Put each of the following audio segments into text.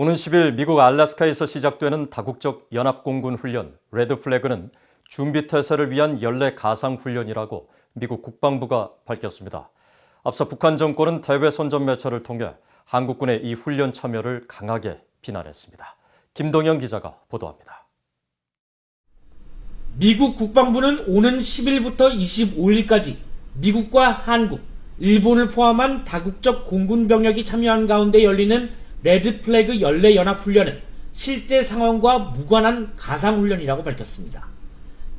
오는 10일 미국 알래스카에서 시작되는 다국적 연합공군 훈련 레드 플래그는 준비 태세를 위한 연례 가상 훈련이라고 미국 국방부가 밝혔습니다. 앞서 북한 정권은 대외 선전 매체를 통해 한국군의 이 훈련 참여를 강하게 비난했습니다. 김동영 기자가 보도합니다. 미국 국방부는 오는 10일부터 25일까지 미국과 한국, 일본을 포함한 다국적 공군 병력이 참여한 가운데 열리는 레드 플래그 연례 연합 훈련은 실제 상황과 무관한 가상 훈련이라고 밝혔습니다.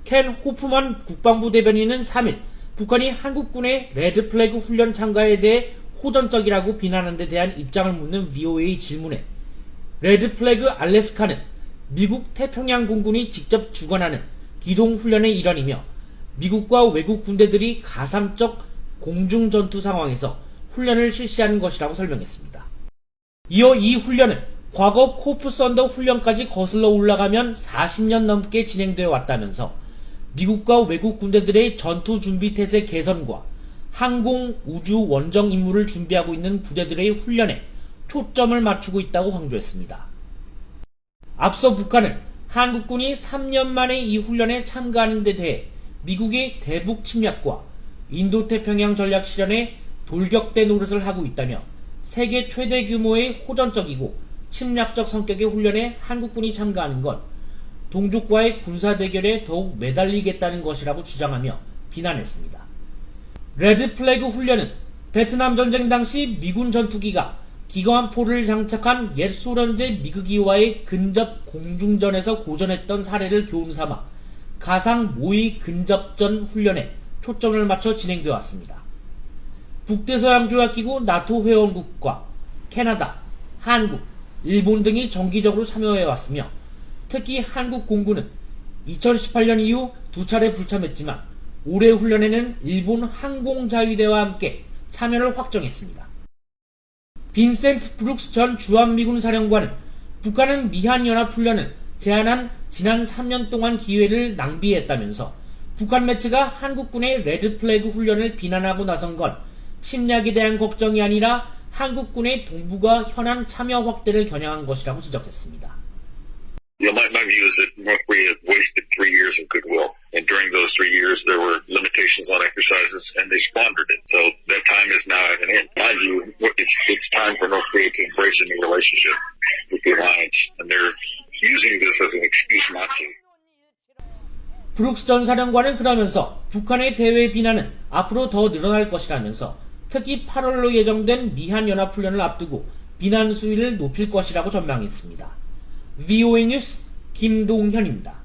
켄 호프만 국방부 대변인은 3일 북한이 한국군의 레드 플래그 훈련 참가에 대해 호전적이라고 비난한 데 대한 입장을 묻는 VOA 질문에 레드 플래그 알래스카는 미국 태평양 공군이 직접 주관하는 기동 훈련의 일환이며 미국과 외국 군대들이 가상적 공중 전투 상황에서 훈련을 실시하는 것이라고 설명했습니다. 이어 이 훈련은 과거 코프 썬더 훈련까지 거슬러 올라가면 40년 넘게 진행되어 왔다면서 미국과 외국 군대들의 전투 준비 태세 개선과 항공 우주 원정 임무를 준비하고 있는 부대들의 훈련에 초점을 맞추고 있다고 강조했습니다. 앞서 북한은 한국군이 3년 만에 이 훈련에 참가하는 데 대해 미국의 대북 침략과 인도태평양 전략 실현에 돌격대 노릇을 하고 있다며 세계 최대 규모의 호전적이고 침략적 성격의 훈련에 한국군이 참가하는 건 동족과의 군사 대결에 더욱 매달리겠다는 것이라고 주장하며 비난했습니다. 레드 플래그 훈련은 베트남 전쟁 당시 미군 전투기가 기관포를 장착한 옛 소련제 미국이와의 근접 공중전에서 고전했던 사례를 교훈 삼아 가상 모의 근접전 훈련에 초점을 맞춰 진행되어 왔습니다. 북대서양조약기구 나토 회원국과 캐나다, 한국, 일본 등이 정기적으로 참여해 왔으며 특히 한국 공군은 2018년 이후 두 차례 불참했지만 올해 훈련에는 일본 항공자위대와 함께 참여를 확정했습니다. 빈센트 브룩스 전 주한미군 사령관은 북한은 미한연합훈련을 제안한 지난 3년 동안 기회를 낭비했다면서 북한 매체가 한국군의 레드 플래그 훈련을 비난하고 나선 건 침략에 대한 걱정이 아니라 한국군의 동북아 현안 참여 확대를 겨냥한 것이라고 지적했습니다. You know, my, my view is that North Korea wasted three years of goodwill. And during those three years, there were limitations on exercises, and they squandered it. So that time is now at an end. My view, it's, it's time for North Korea to embrace a new relationship with the alliance, and they're using this as an excuse not to. 브룩스 전 사령관은 그러면서 북한의 대외 비난은 앞으로 더 늘어날 것이라면서 특히 8월로 예정된 미한연합훈련을 앞두고 비난 수위를 높일 것이라고 전망했습니다. VOA 뉴스 김동현입니다.